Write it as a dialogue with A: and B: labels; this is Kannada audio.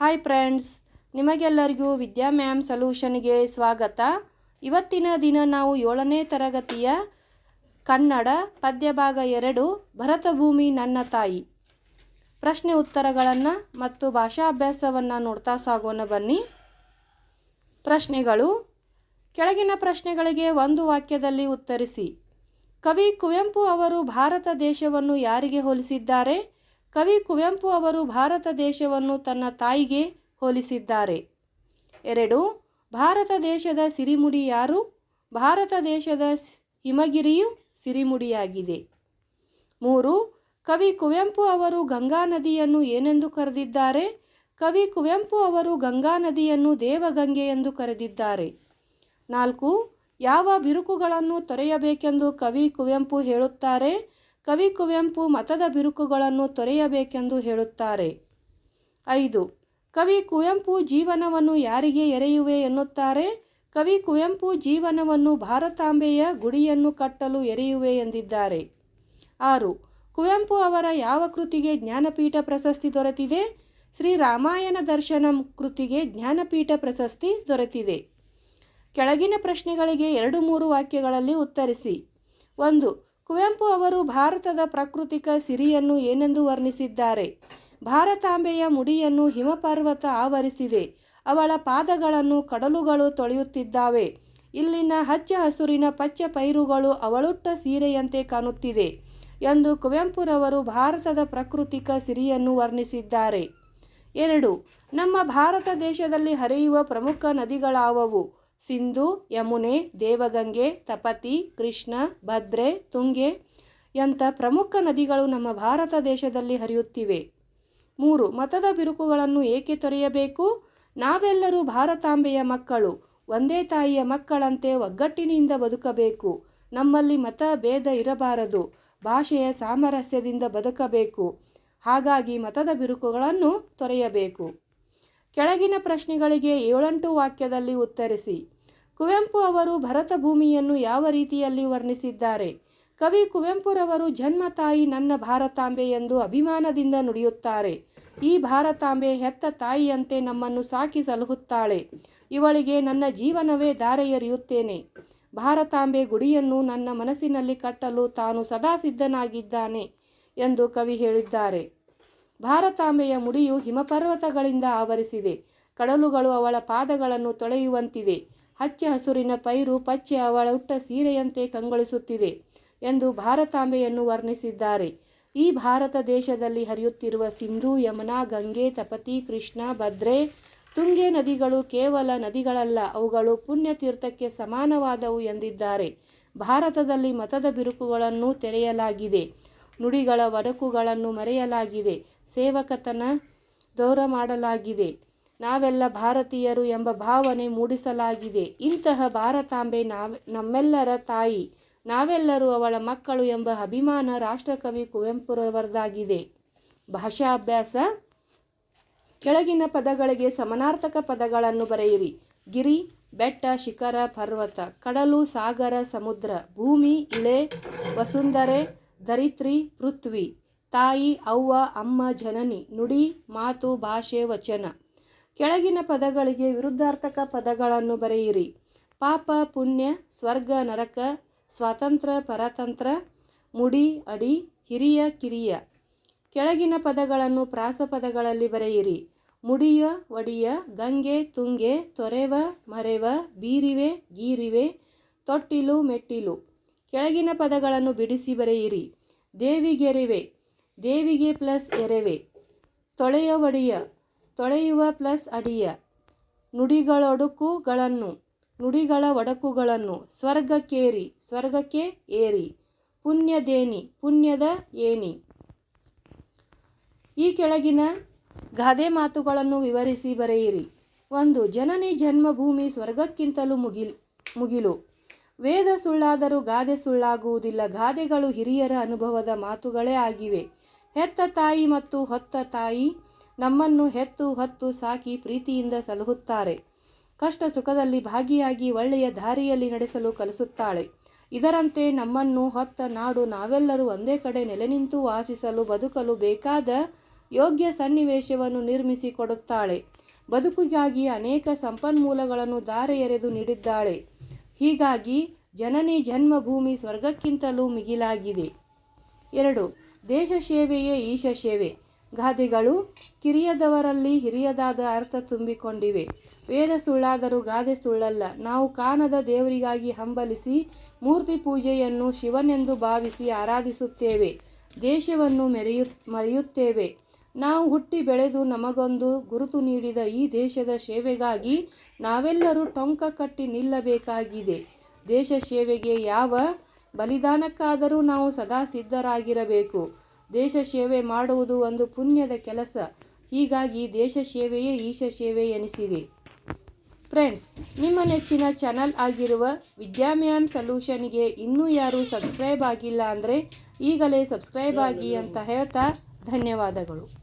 A: ಹಾಯ್ ಫ್ರೆಂಡ್ಸ್ ನಿಮಗೆಲ್ಲರಿಗೂ ವಿದ್ಯಾ ಮ್ಯಾಮ್ ಸೊಲ್ಯೂಷನ್ಗೆ ಸ್ವಾಗತ. ಇವತ್ತಿನ ದಿನ ನಾವು ಏಳನೇ ತರಗತಿಯ ಕನ್ನಡ ಪದ್ಯಭಾಗ ಎರಡು, ಭರತಭೂಮಿ ನನ್ನ ತಾಯಿ. ಪ್ರಶ್ನೆ ಉತ್ತರಗಳನ್ನು ಮತ್ತು ಭಾಷಾಭ್ಯಾಸವನ್ನು ನೋಡ್ತಾ ಸಾಗೋಣ ಬನ್ನಿ. ಪ್ರಶ್ನೆಗಳು, ಕೆಳಗಿನ ಪ್ರಶ್ನೆಗಳಿಗೆ ಒಂದು ವಾಕ್ಯದಲ್ಲಿ ಉತ್ತರಿಸಿ. ಕವಿ ಕುವೆಂಪು ಅವರು ಭಾರತ ದೇಶವನ್ನು ಯಾರಿಗೆ ಹೋಲಿಸಿದ್ದಾರೆ? ಕವಿ ಕುವೆಂಪು ಅವರು ಭಾರತ ದೇಶವನ್ನು ತನ್ನ ತಾಯಿಗೆ ಹೋಲಿಸಿದ್ದಾರೆ. ಎರಡು, ಭಾರತ ದೇಶದ ಸಿರಿಮುಡಿ ಯಾರು? ಭಾರತ ದೇಶದ ಹಿಮಗಿರಿಯು ಸಿರಿಮುಡಿಯಾಗಿದೆ. ಮೂರು, ಕವಿ ಕುವೆಂಪು ಅವರು ಗಂಗಾ ನದಿಯನ್ನು ಏನೆಂದು ಕರೆದಿದ್ದಾರೆ? ಕವಿ ಕುವೆಂಪು ಅವರು ಗಂಗಾ ನದಿಯನ್ನು ದೇವಗಂಗೆ ಎಂದು ಕರೆದಿದ್ದಾರೆ. ನಾಲ್ಕು, ಯಾವ ಬಿರುಕುಗಳನ್ನು ತೊರೆಯಬೇಕೆಂದು ಕವಿ ಕುವೆಂಪು ಹೇಳುತ್ತಾರೆ? ಕವಿ ಕುವೆಂಪು ಮತದ ಬಿರುಕುಗಳನ್ನು ತೊರೆಯಬೇಕೆಂದು ಹೇಳುತ್ತಾರೆ. ಐದು. ಕವಿ ಕುವೆಂಪು ಜೀವನವನ್ನು ಯಾರಿಗೆ ಎರೆಯುವೆ ಎನ್ನುತ್ತಾರೆ? ಕವಿ ಕುವೆಂಪು ಜೀವನವನ್ನು ಭಾರತಾಂಬೆಯ ಗುಡಿಯನ್ನು ಕಟ್ಟಲು ಎರೆಯುವೆ ಎಂದಿದ್ದಾರೆ. ಆರು. ಕುವೆಂಪು ಅವರ ಯಾವ ಕೃತಿಗೆ ಜ್ಞಾನಪೀಠ ಪ್ರಶಸ್ತಿ ದೊರೆತಿದೆ? ಶ್ರೀ ರಾಮಾಯಣ ದರ್ಶನಂ ಕೃತಿಗೆ ಜ್ಞಾನಪೀಠ ಪ್ರಶಸ್ತಿ ದೊರೆತಿದೆ. ಕೆಳಗಿನ ಪ್ರಶ್ನೆಗಳಿಗೆ ಎರಡು ಮೂರು ವಾಕ್ಯಗಳಲ್ಲಿ ಉತ್ತರಿಸಿ. ಒಂದು. ಕುವೆಂಪು ಅವರು ಭಾರತದ ಪ್ರಾಕೃತಿಕ ಸಿರಿಯನ್ನು ಏನೆಂದು ವರ್ಣಿಸಿದ್ದಾರೆ? ಭಾರತಾಂಬೆಯ ಮುಡಿಯನ್ನು ಹಿಮಪರ್ವತ ಆವರಿಸಿದೆ. ಅವಳ ಪಾದಗಳನ್ನು ಕಡಲುಗಳು ತೊಳೆಯುತ್ತಿದ್ದಾವೆ. ಇಲ್ಲಿನ ಹಚ್ಚ ಹಸುರಿನ ಪಚ್ಚ ಪೈರುಗಳು ಅವಳುಟ್ಟ ಸೀರೆಯಂತೆ ಕಾಣುತ್ತಿದೆ ಎಂದು ಕುವೆಂಪುರವರು ಭಾರತದ ಪ್ರಾಕೃತಿಕ ಸಿರಿಯನ್ನು ವರ್ಣಿಸಿದ್ದಾರೆ. ಎರಡು, ನಮ್ಮ ಭಾರತ ದೇಶದಲ್ಲಿ ಹರಿಯುವ ಪ್ರಮುಖ ನದಿಗಳಾವವು. ಸಿಂಧು, ಯಮುನೆ, ದೇವಗಂಗೆ, ತಪತಿ, ಕೃಷ್ಣ, ಭದ್ರೆ, ತುಂಗೆ ಎಂಥ ಪ್ರಮುಖ ನದಿಗಳು ನಮ್ಮ ಭಾರತ ದೇಶದಲ್ಲಿ ಹರಿಯುತ್ತಿವೆ. ಮೂರು, ಮತದ ಬಿರುಕುಗಳನ್ನು ಏಕೆ ತೊರೆಯಬೇಕು? ನಾವೆಲ್ಲರೂ ಭಾರತಾಂಬೆಯ ಮಕ್ಕಳು. ಒಂದೇ ತಾಯಿಯ ಮಕ್ಕಳಂತೆ ಒಗ್ಗಟ್ಟಿನಿಂದ ಬದುಕಬೇಕು. ನಮ್ಮಲ್ಲಿ ಮತ ಭೇದ ಇರಬಾರದು. ಭಾಷೆಯ ಸಾಮರಸ್ಯದಿಂದ ಬದುಕಬೇಕು. ಹಾಗಾಗಿ ಮತದ ಬಿರುಕುಗಳನ್ನು ತೊರೆಯಬೇಕು. ಕೆಳಗಿನ ಪ್ರಶ್ನೆಗಳಿಗೆ ಏಳೆಂಟು ವಾಕ್ಯದಲ್ಲಿ ಉತ್ತರಿಸಿ. ಕುವೆಂಪು ಅವರು ಭರತ ಭೂಮಿಯನ್ನು ಯಾವ ರೀತಿಯಲ್ಲಿ ವರ್ಣಿಸಿದ್ದಾರೆ? ಕವಿ ಕುವೆಂಪುರವರು ಜನ್ಮ ತಾಯಿ ನನ್ನ ಭಾರತಾಂಬೆ ಎಂದು ಅಭಿಮಾನದಿಂದ ನುಡಿಯುತ್ತಾರೆ. ಈ ಭಾರತಾಂಬೆ ಹೆತ್ತ ತಾಯಿಯಂತೆ ನಮ್ಮನ್ನು ಸಾಕಿ ಸಲಹುತ್ತಾಳೆ. ಇವಳಿಗೆ ನನ್ನ ಜೀವನವೇ ಧಾರೆ ಎರೆಯುತ್ತೇನೆ ಭಾರತಾಂಬೆ ಗುಡಿಯನ್ನು ನನ್ನ ಮನಸ್ಸಿನಲ್ಲಿ ಕಟ್ಟಲು ತಾನು ಸದಾ ಸಿದ್ಧನಾಗಿದ್ದಾನೆ ಎಂದು ಕವಿ ಹೇಳಿದ್ದಾರೆ. ಭಾರತಾಂಬೆಯ ಮುಡಿಯು ಹಿಮಪರ್ವತಗಳಿಂದ ಆವರಿಸಿದೆ. ಕಡಲುಗಳು ಅವಳ ಪಾದಗಳನ್ನು ತೊಳೆಯುವಂತಿದೆ. ಹಚ್ಚ ಹಸುರಿನ ಪೈರು ಪಚ್ಚೆ ಅವಳ ಹುಟ್ಟ ಸೀರೆಯಂತೆ ಕಂಗೊಳಿಸುತ್ತಿದೆ ಎಂದು ಭಾರತಾಂಬೆಯನ್ನು ವರ್ಣಿಸಿದ್ದಾರೆ. ಈ ಭಾರತ ದೇಶದಲ್ಲಿ ಹರಿಯುತ್ತಿರುವ ಸಿಂಧು, ಯಮುನಾ, ಗಂಗೆ, ತಪತಿ, ಕೃಷ್ಣ, ಭದ್ರೆ, ತುಂಗೆ ನದಿಗಳು ಕೇವಲ ನದಿಗಳಲ್ಲ, ಅವುಗಳು ಪುಣ್ಯತೀರ್ಥಕ್ಕೆ ಸಮಾನವಾದವು ಎಂದಿದ್ದಾರೆ. ಭಾರತದಲ್ಲಿ ಮತದ ಬಿರುಕುಗಳನ್ನು ತೆರೆಯಲಾಗಿದೆ. ನುಡಿಗಳ ಒಡಕುಗಳನ್ನು ಮರೆಯಲಾಗಿದೆ. ಸೇವಕತನ ದೌರ ಮಾಡಲಾಗಿದೆ. ನಾವೆಲ್ಲ ಭಾರತೀಯರು ಎಂಬ ಭಾವನೆ ಮೂಡಿಸಲಾಗಿದೆ. ಇಂತಹ ಭಾರತಾಂಬೆ ನಾವ್, ನಮ್ಮೆಲ್ಲರ ತಾಯಿ, ನಾವೆಲ್ಲರೂ ಅವಳ ಮಕ್ಕಳು ಎಂಬ ಅಭಿಮಾನ ರಾಷ್ಟ್ರಕವಿ ಕುವೆಂಪುರವರದಾಗಿದೆ. ಭಾಷಾ ಅಭ್ಯಾಸ ಕೆಳಗಿನ ಪದಗಳಿಗೆ ಸಮನಾರ್ಥಕ ಪದಗಳನ್ನು ಬರೆಯಿರಿ. ಗಿರಿ, ಬೆಟ್ಟ, ಶಿಖರ, ಪರ್ವತ, ಕಡಲು, ಸಾಗರ, ಸಮುದ್ರ, ಭೂಮಿ ಇಳೆ ವಸುಂಧರೆ, ಧರಿತ್ರಿ, ಪೃಥ್ವಿ, ತಾಯಿ, ಅವ್ವ, ಅಮ್ಮ, ಜನನಿ, ನುಡಿ, ಮಾತು, ಭಾಷೆ, ವಚನ. ಕೆಳಗಿನ ಪದಗಳಿಗೆ ವಿರುದ್ಧಾರ್ಥಕ ಪದಗಳನ್ನು ಬರೆಯಿರಿ. ಪಾಪ, ಪುಣ್ಯ, ಸ್ವರ್ಗ, ನರಕ, ಸ್ವಾತಂತ್ರ್ಯ, ಪರತಂತ್ರ, ಮುಡಿ, ಅಡಿ, ಹಿರಿಯ, ಕಿರಿಯ. ಕೆಳಗಿನ ಪದಗಳನ್ನು ಪ್ರಾಸಪದಗಳಲ್ಲಿ ಬರೆಯಿರಿ. ಮುಡಿಯ, ಒಡಿಯ, ಗಂಗೆ, ತುಂಗೆ, ತೊರೆವ, ಮರೆವ, ಬೀರಿವೆ, ಗೀರಿವೆ, ತೊಟ್ಟಿಲು, ಮೆಟ್ಟಿಲು. ಕೆಳಗಿನ ಪದಗಳನ್ನು ಬಿಡಿಸಿ ಬರೆಯಿರಿ. ದೇವಿಗೆರೆವೆ, ದೇವಿಗೆ ಪ್ಲಸ್ ಎರೆವೆ. ತೊಳೆಯ, ಒಡಿಯ ತೊಳೆಯುವ ಪ್ಲಸ್ ಅಡಿಯ. ನುಡಿಗಳೊಡಕುಗಳನ್ನು, ನುಡಿಗಳ ಒಡಕುಗಳನ್ನು ಸ್ವರ್ಗಕ್ಕೇರಿ, ಸ್ವರ್ಗಕ್ಕೆ ಏರಿ. ಪುಣ್ಯದೇನಿ, ಪುಣ್ಯದ ಏನಿ. ಈ ಕೆಳಗಿನ ಗಾದೆ ಮಾತುಗಳನ್ನು ವಿವರಿಸಿ ಬರೆಯಿರಿ. ಒಂದು, ಜನನಿ ಜನ್ಮಭೂಮಿ ಸ್ವರ್ಗಕ್ಕಿಂತಲೂ ಮುಗಿಲ್, ಮುಗಿಲು. ವೇದ ಸುಳ್ಳಾದರೂ ಗಾದೆ ಸುಳ್ಳಾಗುವುದಿಲ್ಲ, ಗಾದೆಗಳು ಹಿರಿಯರ ಅನುಭವದ ಮಾತುಗಳೇ ಆಗಿವೆ. ಹೆತ್ತ ತಾಯಿ ಮತ್ತು ಹೊತ್ತ ತಾಯಿ ನಮ್ಮನ್ನು ಹೆತ್ತು ಹೊತ್ತು ಸಾಕಿ ಪ್ರೀತಿಯಿಂದ ಸಲಹುತ್ತಾರೆ. ಕಷ್ಟ ಸುಖದಲ್ಲಿ ಭಾಗಿಯಾಗಿ ಒಳ್ಳೆಯ ದಾರಿಯಲ್ಲಿ ನಡೆಸಲು ಕಲಿಸುತ್ತಾಳೆ. ಇದರಂತೆ ನಮ್ಮನ್ನು ಹೊತ್ತ ನಾಡು ನಾವೆಲ್ಲರೂ ಒಂದೇ ಕಡೆ ನೆಲೆ ನಿಂತು ವಾಸಿಸಲು ಬದುಕಲು ಬೇಕಾದ ಯೋಗ್ಯ ಸನ್ನಿವೇಶವನ್ನು ನಿರ್ಮಿಸಿ ಕೊಡುತ್ತಾಳೆ ಬದುಕಿಗಾಗಿ ಅನೇಕ ಸಂಪನ್ಮೂಲಗಳನ್ನು ದಾರೆ ಎರೆದು ನೀಡಿದ್ದಾಳೆ. ಹೀಗಾಗಿ ಜನನಿ ಜನ್ಮಭೂಮಿ ಸ್ವರ್ಗಕ್ಕಿಂತಲೂ ಮಿಗಿಲಾಗಿದೆ. ಎರಡು, ದೇಶ ಸೇವೆಯೇ ಈಶ ಸೇವೆ. ಗಾದೆಗಳು ಕಿರಿಯದವರಲ್ಲಿ ಹಿರಿಯದಾದ ಅರ್ಥ ತುಂಬಿಕೊಂಡಿವೆ. ವೇದ ಸುಳ್ಳಾದರೂ ಗಾದೆ ಸುಳ್ಳಲ್ಲ. ನಾವು ಕಾಣದ ದೇವರಿಗಾಗಿ ಹಂಬಲಿಸಿ ಮೂರ್ತಿ ಪೂಜೆಯನ್ನು ಶಿವನೆಂದು ಭಾವಿಸಿ ಆರಾಧಿಸುತ್ತೇವೆ. ದೇಶವನ್ನು ಮೆರೆಯು, ಮರೆಯುತ್ತೇವೆ. ನಾವು ಹುಟ್ಟಿ ಬೆಳೆದು ನಮಗೊಂದು ಗುರುತು ನೀಡಿದ ಈ ದೇಶದ ಸೇವೆಗಾಗಿ ನಾವೆಲ್ಲರೂ ಟೊಂಕ ಕಟ್ಟಿ ನಿಲ್ಲಬೇಕಾಗಿದೆ. ದೇಶ ಸೇವೆಗೆ ಯಾವ ಬಲಿದಾನಕ್ಕಾದರೂ ನಾವು ಸದಾ ಸಿದ್ಧರಾಗಿರಬೇಕು. ದೇಶ ಸೇವೆ ಮಾಡುವುದು ಒಂದು ಪುಣ್ಯದ ಕೆಲಸ. ಹೀಗಾಗಿ ದೇಶ ಸೇವೆಯೇ ಈಶ ಸೇವೆ ಎನಿಸಿದೆ ಫ್ರೆಂಡ್ಸ್ ನಿಮ್ಮ ನೆಚ್ಚಿನ ಚಾನಲ್ ಆಗಿರುವ ವಿದ್ಯಾಮ್ಯಾಮ್ ಸೊಲ್ಯೂಷನ್ಗೆ ಇನ್ನೂ ಯಾರೂ ಸಬ್ಸ್ಕ್ರೈಬ್ ಆಗಿಲ್ಲ ಅಂದರೆ ಈಗಲೇ ಸಬ್ಸ್ಕ್ರೈಬ್ ಆಗಿ ಅಂತ ಹೇಳ್ತಾ ಧನ್ಯವಾದಗಳು.